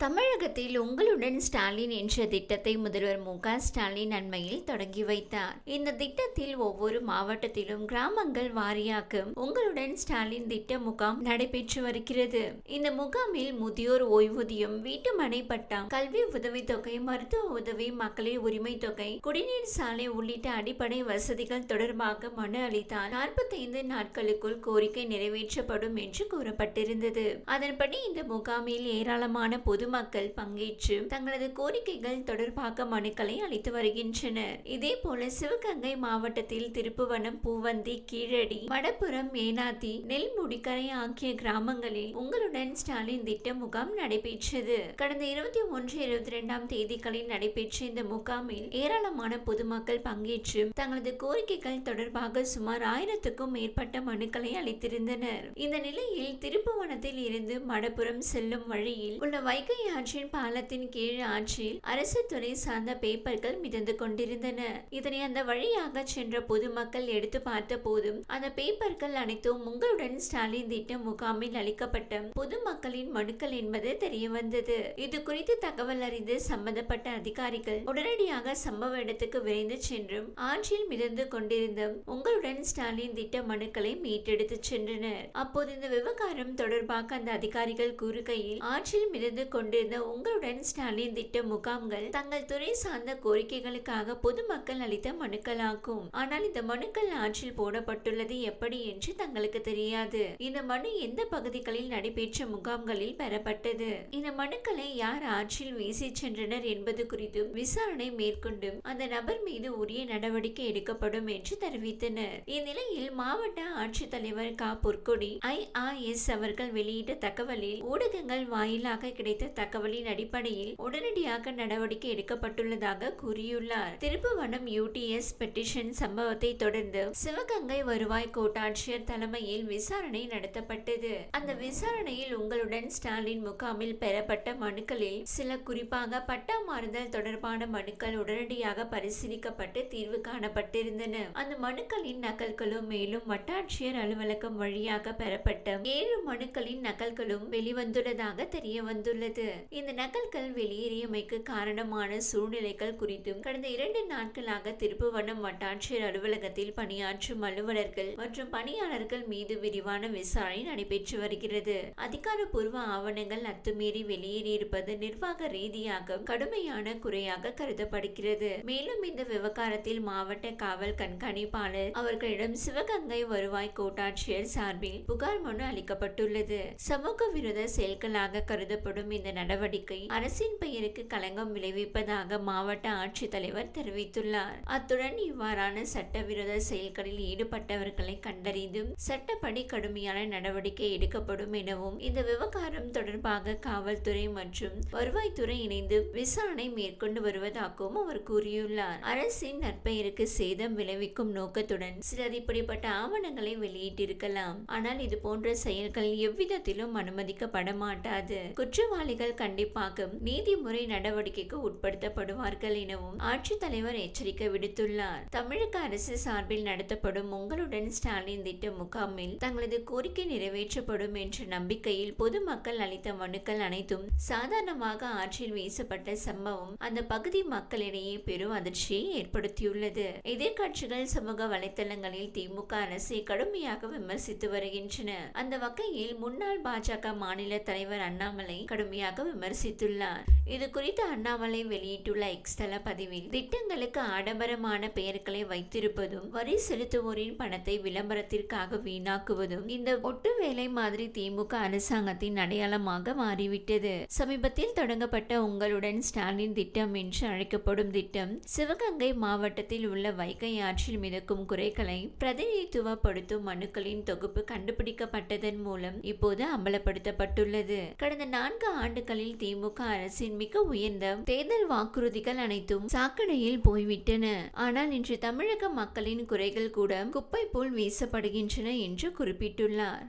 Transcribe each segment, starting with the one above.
தமிழகத்தில் உங்களுடன் ஸ்டாலின் என்ற திட்டத்தை முதல்வர் மு க ஸ்டாலின் அண்மையில் தொடங்கி வைத்தார். இந்த திட்டத்தில் ஒவ்வொரு மாவட்டத்திலும் கிராமங்கள் வாரியாக்கும் உங்களுடன் ஸ்டாலின் திட்ட முகாம் நடைபெற்று வருகிறது. இந்த முகாமில் முதியோர் ஓய்வூதியம் வீட்டு மனை பட்டா கல்வி உதவித்தொகை மருத்துவ உதவி மகளிர் உரிமை தொகை குடிநீர் சாலை உள்ளிட்ட அடிப்படை வசதிகள் தொடர்பாக மனு அளித்தால் நாற்பத்தைந்து நாட்களுக்குள் கோரிக்கை நிறைவேற்றப்படும் என்று கூறப்பட்டிருந்தது. அதன்படி இந்த முகாமில் ஏராளமான பொது பொதுமக்கள் பங்கேற்று தங்களது கோரிக்கைகள் தொடர்பாக மனுக்களை அளித்து வருகின்றனர். இதே போல சிவகங்கை மாவட்டத்தில் திருப்புவனம் பூவந்தி கீழடி வடபுறம் ஏனாதி நெல்முடிக்கரை ஆகிய கிராமங்களில் உங்களுடன் ஸ்டாலின் திட்ட முகாம் நடைபெற்றது. கடந்த இருபத்தி ஒன்று இருபத்தி இரண்டாம் தேதிகளில் நடைபெற்ற இந்த முகாமில் ஏராளமான பொதுமக்கள் பங்கேற்று தங்களது கோரிக்கைகள் தொடர்பாக சுமார் ஆயிரத்துக்கும் மேற்பட்ட மனுக்களை அளித்திருந்தனர். இந்த நிலையில் திருப்புவனத்தில் இருந்து மடப்புறம் செல்லும் வழியில் உள்ள வைகை ஆற்றின் பாலத்தின் கீழ் ஆற்றில் அரசு துறை சார்ந்த பேப்பர்கள் மிதந்து கொண்டிருந்தன. இதனை அந்த வழியாக சென்ற பொதுமக்கள் எடுத்து பார்த்த போதும் அந்த பேப்பர்கள் அனைத்தும் உங்களுடன் ஸ்டாலின் திட்ட முகாமில் அளிக்கப்பட்ட பொதுமக்களின் மனுக்கள் என்பது தெரிய வந்தது இது குறித்து தகவல் அறிந்து சம்பந்தப்பட்ட அதிகாரிகள் உடனடியாக சம்பவ இடத்துக்கு விரைந்து சென்றும் ஆற்றில் மிதந்து கொண்டிருந்த உங்களுடன் ஸ்டாலின் திட்ட மனுக்களை மீட்டெடுத்து சென்றனர். அப்போது இந்த விவகாரம் தொடர்பாக அந்த அதிகாரிகள் கூறுகையில் ஆற்றில் மிதந்து கொண்டு கொண்டிருந்த உங்களுடன் ஸ்டாலின் திட்ட முகாம்கள் தங்கள் துறை சார்ந்த கோரிக்கைகளுக்காக பொதுமக்கள் அளித்த மனுக்களாகும். ஆனால் இந்த மனுக்கள் ஆற்றில் போடப்பட்டுள்ளது எப்படி என்று தங்களுக்கு தெரியாது. இந்த மனு எந்த பகுதிகளில் நடைபெற்ற முகாம்களில் பெறப்பட்டது? இந்த மனுக்களை யார் ஆற்றில் வீசி சென்றனர் என்பது குறித்தும் விசாரணை மேற்கொண்டும் அந்த நபர் மீது உரிய நடவடிக்கை எடுக்கப்படும் என்று தெரிவித்தனர். இந்நிலையில் மாவட்ட ஆட்சித்தலைவர் கா. பொற்கொடி ஐஆர்எஸ் அவர்கள் வெளியிட்ட தகவலில் ஊடகங்கள் வாயிலாக கிடைத்த தகவலின் அடிப்படையில் உடனடியாக நடவடிக்கை எடுக்கப்பட்டுள்ளதாக கூறியுள்ளார். திருப்புவனம் யூடிஎஸ் பெட்டிஷன் சம்பவத்தை தொடர்ந்து சிவகங்கை வருவாய் கோட்டாட்சியர் தலைமையில் விசாரணை நடத்தப்பட்டது. அந்த விசாரணையில் உங்களுடன் ஸ்டாலின் முகாமில் பெறப்பட்ட மனுக்களில் சில குறிப்பாக பட்டா மாறுதல் தொடர்பான மனுக்கள் உடனடியாக பரிசீலிக்கப்பட்டு தீர்வு காணப்பட்டிருந்தன. அந்த மனுக்களின் நகல்களும் மேலும் வட்டாட்சியர் அலுவலகம் வழியாக பெறப்பட்ட ஏழு மனுக்களின் நகல்களும் வெளிவந்துள்ளதாக தெரிய வந்துள்ளது இந்த நகல்கள் வெளியேறியமைக்கு காரணமான சூழ்நிலைகள் குறித்தும் கடந்த இரண்டு நாட்களாக திருப்புவனம் வட்டாட்சியர் அலுவலகத்தில் பணியாற்றும் அலுவலர்கள் மற்றும் பணியாளர்கள் மீது விரிவான விசாரணை நடைபெற்று வருகிறது. அதிகாரப்பூர்வ ஆவணங்கள் அத்துமீறி வெளியேறியிருப்பது நிர்வாக ரீதியாக கடுமையான குறையாக கருதப்படுகிறது. மேலும் இந்த விவகாரத்தில் மாவட்ட காவல் கண்காணிப்பாளர் அவர்களிடம் சிவகங்கை வருவாய் கோட்டாட்சியர் சார்பில் புகார் மனு அளிக்கப்பட்டுள்ளது. சமூக விரோத செயல்களாக கருதப்படும் இந்த நடவடிக்கை அரசின் பெயருக்கு களங்கம் விளைவிப்பதாக மாவட்ட ஆட்சித்தலைவர் தெரிவித்துள்ளார். அத்துடன் இவ்வாறான சட்டவிரோத செயல்களில் ஈடுபட்டவர்களை கண்டறிந்தும் சட்டப்படி கடுமையான நடவடிக்கை எடுக்கப்படும் எனவும் இந்த விவகாரம் தொடர்பாக காவல்துறை மற்றும் வருவாய்த்துறை இணைந்து விசாரணை மேற்கொண்டு வருவதாகவும் அவர் கூறியுள்ளார். அரசின் நற்பெயருக்கு சேதம் விளைவிக்கும் நோக்கத்துடன் சிலர் இப்படிப்பட்ட ஆவணங்களை வெளியிட்டிருக்கலாம். ஆனால் இது போன்ற செயல்கள் எவ்விதத்திலும் அனுமதிக்கப்பட மாட்டாது குற்றவாளிகள் கண்டிப்பாக நீதிமுறை நடவடிக்கைக்கு உட்படுத்தப்படுவார்கள் எனவும் ஆட்சித்தலைவர் எச்சரிக்கை விடுத்துள்ளார். தமிழக அரசு சார்பில் நடத்தப்படும் உங்களுடன் ஸ்டாலின் திட்ட முகாமில் தங்களது கோரிக்கை நிறைவேற்றப்படும் என்ற நம்பிக்கையில் பொதுமக்கள் அளித்த மனுக்கள் அனைத்தும் சாதாரணமாக ஆற்றில் வீசப்பட்ட சம்பவம் அந்த பகுதி மக்களிடையே பெரும் அதிர்ச்சியை ஏற்படுத்தியுள்ளது. எதிர்க்கட்சிகள் சமூக வலைதளங்களில் திமுக அரசை கடுமையாக விமர்சித்து வருகின்றன. அந்த வகையில் முன்னாள் பாஜக மாநில தலைவர் அண்ணாமலை கடுமையாக விமர்சித்துள்ளார் இது குறித்து அண்ணாமலை வெளியிட்டுள்ள எக்ஸ்தல பதிவில் திட்டங்களுக்கு ஆடம்பரமான பெயர்களை வைத்திருப்பதும் வரி செலுத்துவோரின் பணத்தை விளம்பரத்திற்காக வீணாக்குவதும் இந்த ஒட்டு வேலை மாதிரி திமுக அரசாங்கத்தின் அடையாளமாக மாறிவிட்டது. சமீபத்தில் தொடங்கப்பட்ட உங்களுடன் ஸ்டாலின் திட்டம் என்று அழைக்கப்படும் திட்டம் சிவகங்கை மாவட்டத்தில் உள்ள வைகை ஆற்றில் மிதக்கும் குறைகளை பிரதிநிதித்துவப்படுத்தும் மனுக்களின் தொகுப்பு கண்டுபிடிக்கப்பட்டதன் மூலம் இப்போது அம்பலப்படுத்தப்பட்டுள்ளது. கடந்த நான்கு ஆண்டுகளில் திமுக அரசின் மிக உயர்ந்த தேர்தல் வாக்குறுதிகள் அனைத்தும் சாக்கடையில் போய்விட்டன. ஆனால் இன்று தமிழக மக்களின் குறைகள் கூட குப்பை போல் வீசப்படுகின்றன என்று குறிப்பிட்டுள்ளார்.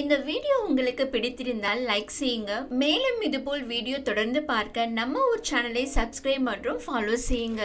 இந்த வீடியோ உங்களுக்கு பிடித்திருந்தால் லைக் செய்யுங்க. மேலும் இதுபோல் வீடியோ தொடர்ந்து பார்க்க நம்ம ஊர் சேனலை சப்ஸ்கிரைப் மற்றும் ஃபாலோ செய்யுங்க.